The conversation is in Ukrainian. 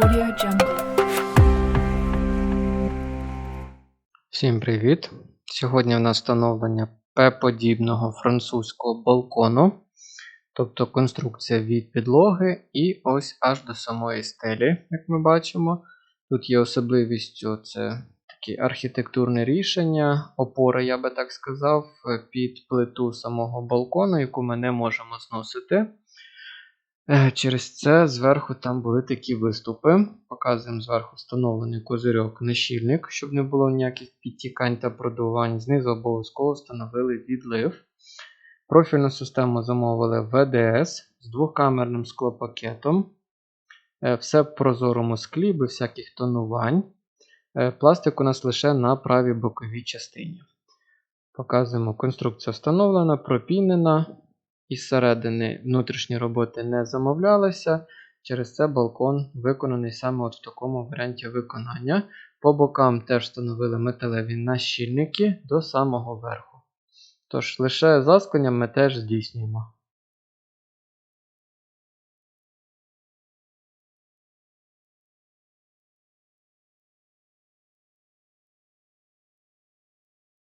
Audio Jungle. Всім привіт! Сьогодні в нас встановлення П-подібного французького балкону, тобто конструкція від підлоги і ось аж до самої стелі, як ми бачимо. Тут є особливістю це таке архітектурне рішення, опора, я би так сказав, під плиту самого балкону, яку ми не можемо зносити. Е, Через це зверху там були такі виступи. Показуємо зверху встановлений козирьок нещільник, щоб не було ніяких підтікань та продувань. Знизу обов'язково встановили відлив. Профільну систему замовили VDS з двокамерним склопакетом. Е, Все в прозорому склі, без всяких тонувань. Е, Пластик у нас лише на правій боковій частині. Показуємо, конструкція встановлена, пропінена. Із середини внутрішні роботи не замовлялися. Через це балкон виконаний саме от в такому варіанті виконання. По бокам теж встановили металеві нащільники до самого верху. Тож, лише засклення ми теж здійснюємо.